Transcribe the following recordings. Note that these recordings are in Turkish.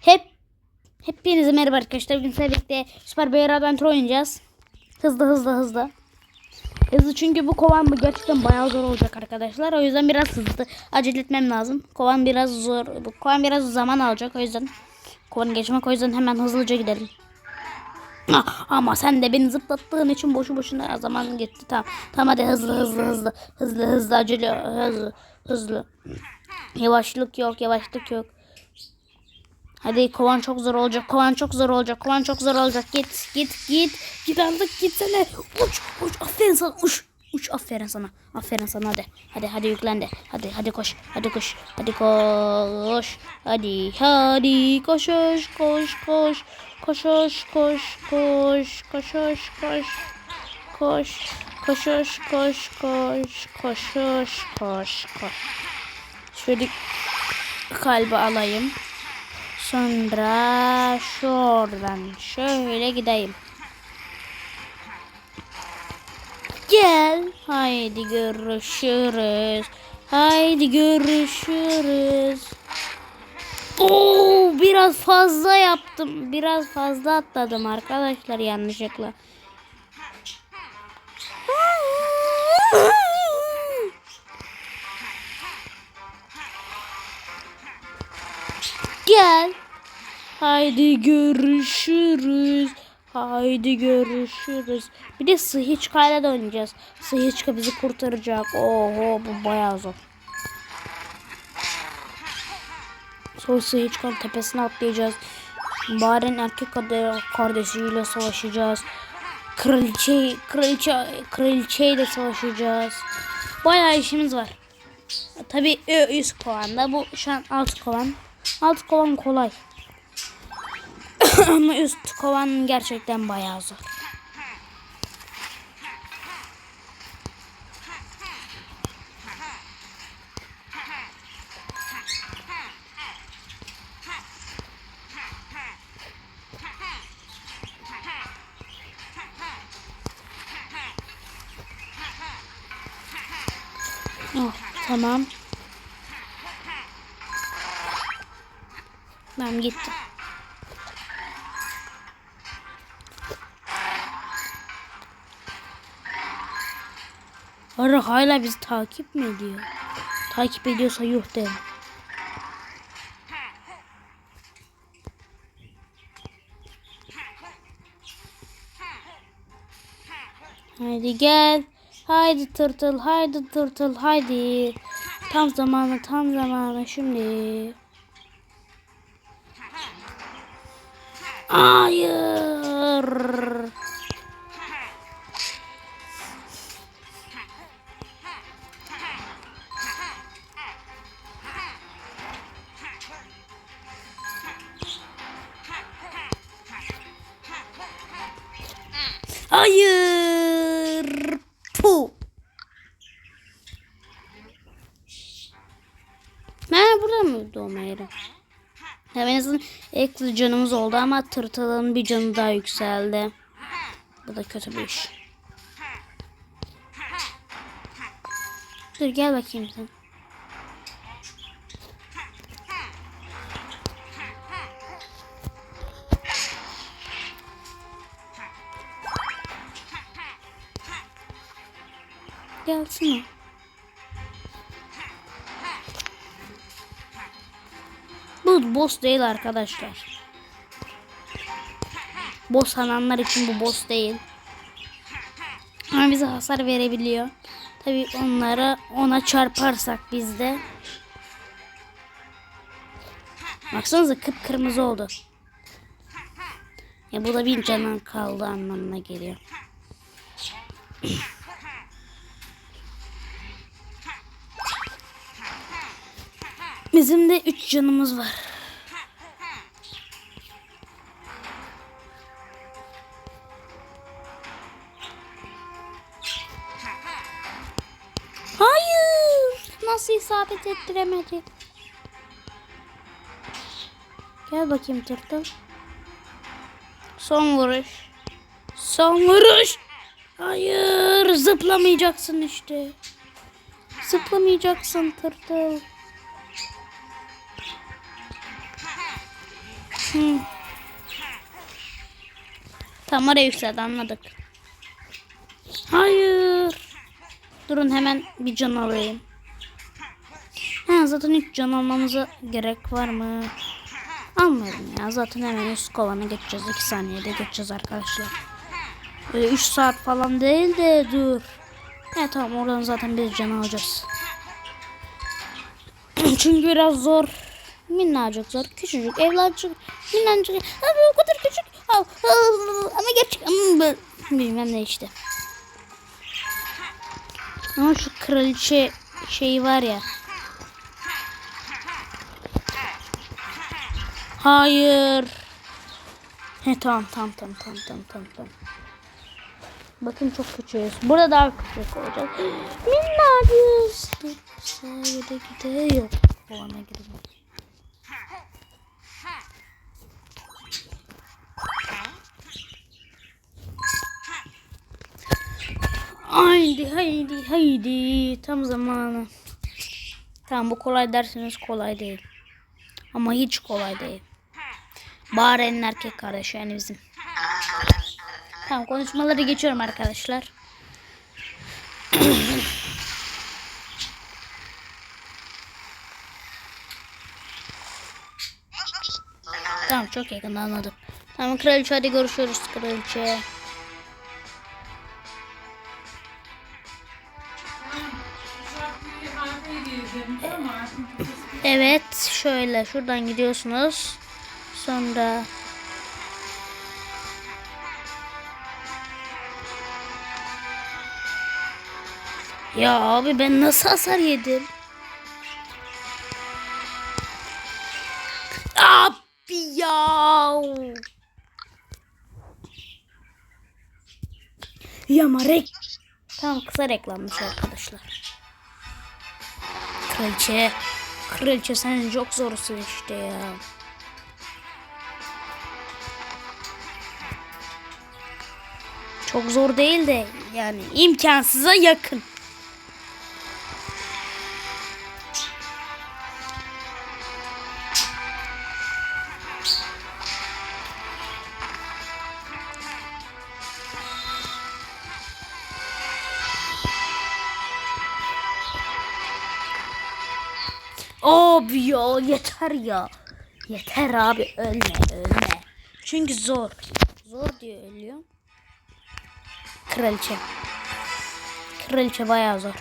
Hep Hepinize merhaba arkadaşlar. Bugün sizlerle birlikte Süper Bear Adventure oynayacağız. Hızlı hızlı hızlı. Hızlı çünkü bu kovan bu gerçekten bayağı zor olacak arkadaşlar. O yüzden biraz hızlı acele etmem lazım. Kovan biraz zor. Bu kovan biraz zaman alacak. O yüzden kovanı geçmek o yüzden hemen hızlıca gidelim. Ah, ama sen de beni zıplattığın için boşu boşuna zaman gitti. Tamam. Tamam hadi hızlı hızlı hızlı. Hızlı hızlı acele hızlı hızlı. Yavaşlık yok yavaşlık yok. Hadi kovan çok zor olacak. Kovan çok zor olacak. Kovan çok zor olacak. Git git git. Git artık gitsene. Uç uç aferin sana. Uç. Uç aferin sana. Aferin sana hadi. Hadi hadi yüklen de. Hadi hadi koş. Hadi koş. Hadi koş. Hadi hadi koş koş koş koş. Koş koş koş koş. Koş koş koş. Koş. Koş koş koş koş. Koş koş koş koş. Şöyle kalbi alayım sonra şuradan şöyle gideyim gel haydi görüşürüz haydi görüşürüz Oo, biraz fazla yaptım. Biraz fazla atladım arkadaşlar yanlışlıkla. Gel. Haydi görüşürüz. Haydi görüşürüz. Bir de Sıhiçka'yla da oynayacağız. Sıhiçka bizi kurtaracak. Oho bu bayağı zor. Sonra Sıhiçkan tepesine atlayacağız. Baren erkek kardeşiyle savaşacağız. Kraliçe, kraliçe, kraliçeyle savaşacağız. Bayağı işimiz var. Tabi üst kovanda. Bu şu an alt kovan. Alt kovan kolay. Ama üst kovan gerçekten bayağı zor. Oh, tamam. Ben gittim. Ara hala bizi takip mi ediyor? Takip ediyorsa yuh derim. Haydi gel. Haydi tırtıl, haydi tırtıl, haydi. Tam zamanı, tam zamanı şimdi. Hayır. Mı doğma yeri? En azından ek canımız oldu ama tırtılın bir canı daha yükseldi. Bu da kötü bir iş. Dur gel bakayım sen. Gelsene. Bu boss değil arkadaşlar. Boss sananlar için bu boss değil. Ama bize hasar verebiliyor. Tabi onlara ona çarparsak biz de. Baksanıza kıpkırmızı oldu. Ya bu da bir canın kaldı anlamına geliyor. Bizim de 3 canımız var. Nasıl isabet ettiremedi? Gel bakayım tırtıl. Son vuruş. Son vuruş. Hayır. Zıplamayacaksın işte. Zıplamayacaksın tırtıl. Tamam oraya yükseldi anladık. Hayır. Durun hemen bir can alayım. Ha, zaten hiç can almamıza gerek var mı? Almıyorum ya. Zaten hemen üst kovanı geçeceğiz. 2 saniyede geçeceğiz arkadaşlar. Böyle 3 saat falan değil de dur. Evet tamam oradan zaten bir can alacağız. Çünkü biraz zor. Minnacık zor. Küçücük evlatçık. Minnacık. Abi o kadar küçük. Ama gerçek. Ama böyle- bilmem ne işte. Ama şu kraliçe şeyi var ya. Hayır. He tamam tamam tamam tamam tamam tamam tamam. Bakın çok küçüğüz. Burada daha küçük olacak. Minnacız. Sayede gidiyor. O ana girdim. Haydi haydi haydi. Tam zamanı. Tamam bu kolay derseniz kolay değil. Ama hiç kolay değil. Baren'in erkek kardeşi yani bizim. Tamam konuşmaları geçiyorum arkadaşlar. tamam çok yakın anladım. Tamam kraliçe hadi görüşürüz kraliçe. Evet şöyle şuradan gidiyorsunuz. Sonra Ya abi ben nasıl hasar yedim? Abi ya. Yamarek. Tamam kısa reklammış arkadaşlar. Kraliçe. Kraliçe sen çok zorsun işte ya. Çok zor değil de yani imkansıza yakın. Abi ya yeter ya. Yeter abi ölme ölme. Çünkü zor. Zor diye ölüyor. Kraliçe. Kraliçe bayağı zor.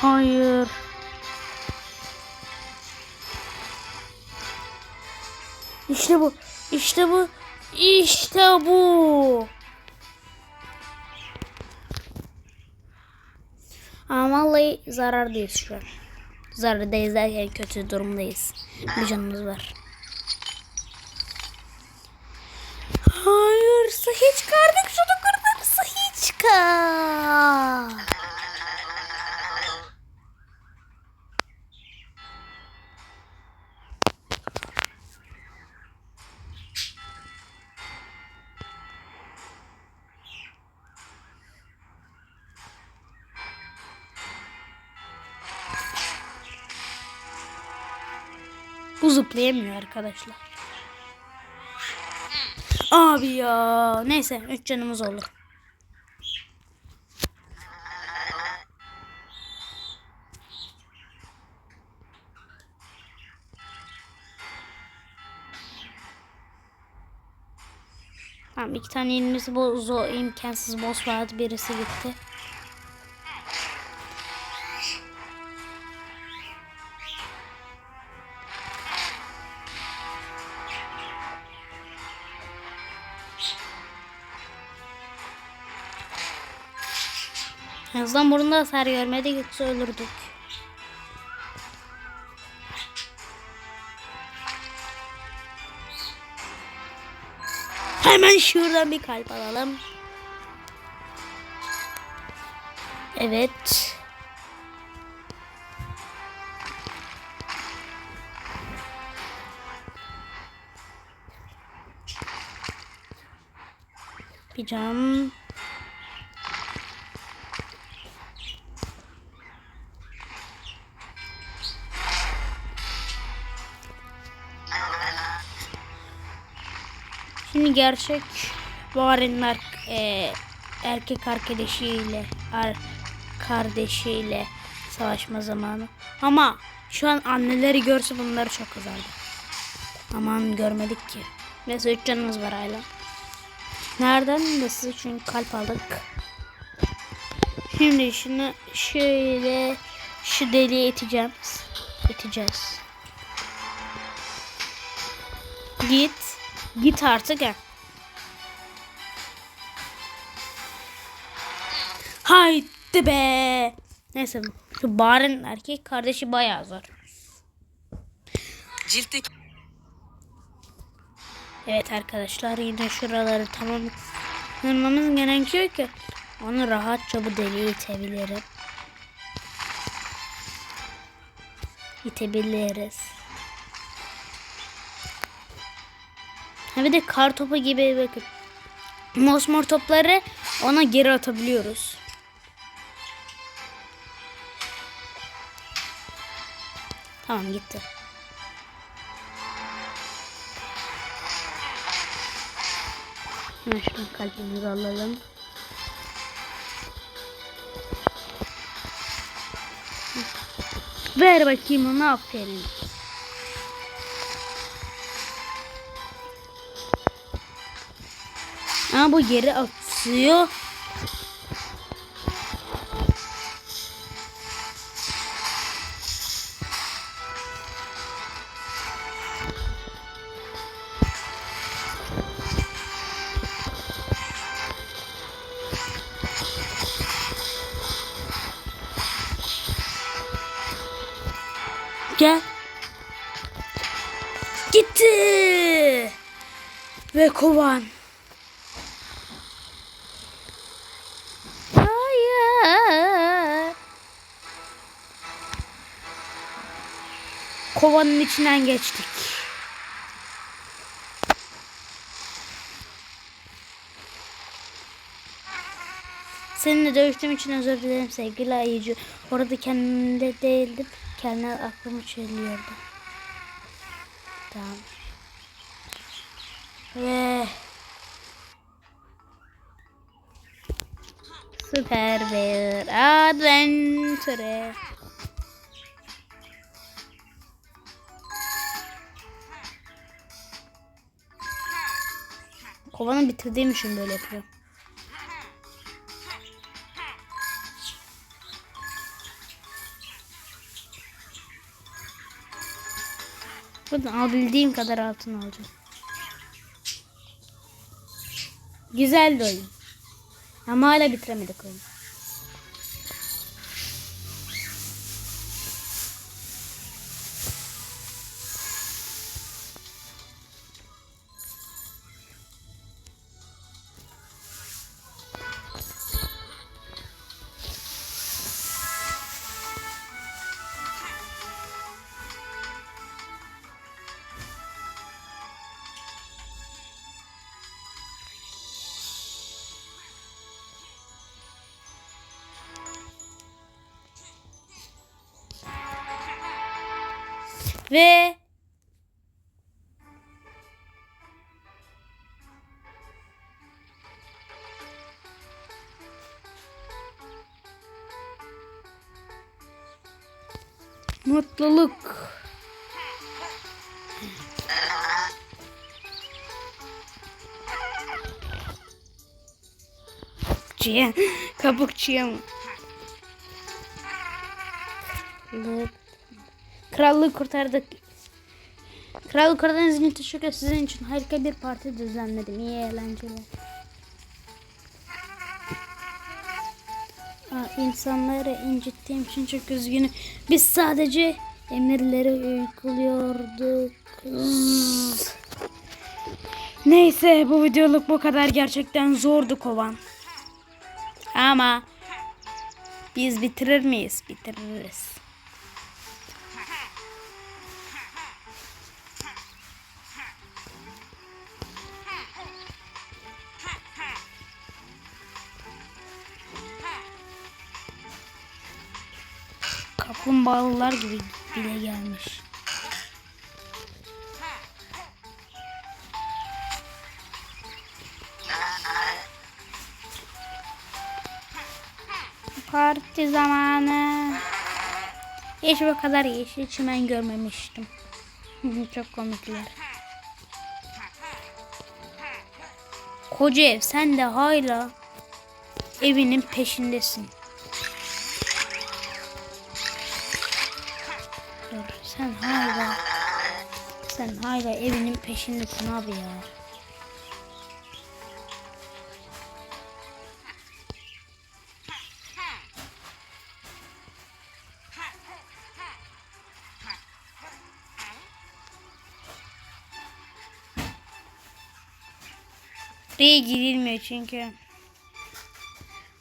Hayır. İşte bu. İşte bu. İşte bu. Ama vallahi zarardayız şu an. Zarardayız derken kötü durumdayız. Bir canımız var. Hayır, sahi zıplayamıyor arkadaşlar. Abi ya. Neyse 3 canımız olur. Tamam iki tane yenilmesi bu zor, imkansız boss vardı birisi gitti. En azından burnunda hasar görmedik yoksa ölürdük. Hemen şuradan bir kalp alalım. Evet. Bir can. Şimdi gerçek Warren'in ar- e, erkek arkadaşıyla ar- kardeşiyle savaşma zamanı. Ama şu an anneleri görse bunları çok kızardı. Aman görmedik ki. Neyse 3 canımız var hala. Nereden? Nasıl? Çünkü kalp aldık. Şimdi şunu şöyle şu deliğe iteceğim. İteceğiz. Git. Git artık ya. Haydi be. Neyse şu Bahar'ın erkek kardeşi bayağı zor. Ciltteki Evet arkadaşlar yine şuraları tamamlamamız gerekiyor ki onu rahatça bu deliğe itebilirim. İtebiliriz. Bir de kar topu gibi bakın. Mosmor topları ona geri atabiliyoruz. Tamam gitti. Hemen şuradan kalbimizi alalım. Ver bakayım ona aferin. Ama bu geri atıyor. Gel. Gitti. Ve kovan. Kovanın içinden geçtik. Seninle dövüştüğüm için özür dilerim sevgili ayıcı. Orada kendimde değildim. Kendine aklımı çeliyordu. Tamam. Ve süper bir adventure. Kovanı bitirdiğim için böyle yapıyorum. Buradan alabildiğim kadar altın alacağım. Güzeldi oyun. Ama hala bitiremedik oyunu. Ve mutluluk. Kapukçuya, kapukçuya mı? Evet. Krallığı kurtardık. Krallığı kurtardığınız için teşekkür. Sizin için harika bir parti düzenledim. İyi eğlenceler. Aa, insanları incittiğim için çok üzgünüm. Biz sadece emirleri uyguluyorduk. Zzz. Neyse bu videoluk bu kadar gerçekten zordu kovan. Ama biz bitirir miyiz? Bitiririz. Kaplumbağalar gibi bile gelmiş. Parti zamanı. Hiç bu kadar yeşil çimen görmemiştim. Çok komikler. Koca ev sen de hala evinin peşindesin. Sen hala sen hala evinin peşindesin abi ya. Buraya girilmiyor çünkü.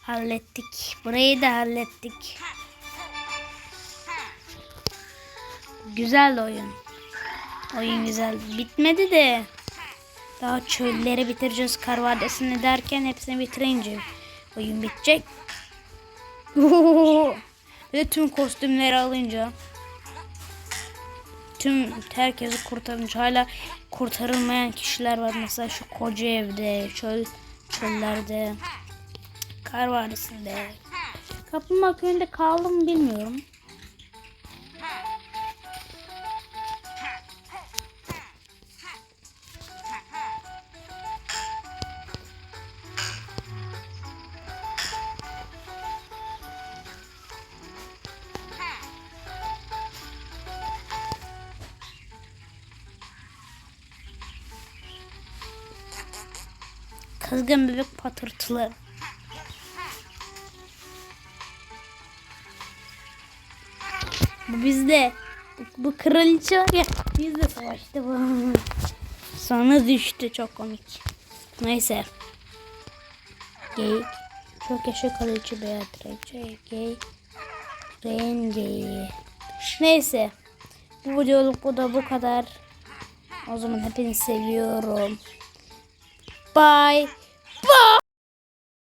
Hallettik. Burayı da hallettik. Güzel oyun. Oyun güzel. Bitmedi de. Daha çölleri bitireceğiz. Kar derken hepsini bitirince oyun bitecek. Ve tüm kostümleri alınca tüm herkesi kurtarınca hala kurtarılmayan kişiler var. Mesela şu koca evde, çöl çöllerde, kar vadisinde. Kaplumbağa köyünde kaldım bilmiyorum. Kızgın bebek patırtılı. Bu bizde. Bu, kraliçe var ya. Bizde savaştı bu. Sonra düştü. Çok komik. Neyse. Geyik. Çok yaşa kraliçe Beatrice. Geyik. Rengeyi. Neyse. Bu videoluk bu da bu kadar. O zaman hepinizi seviyorum. Bye.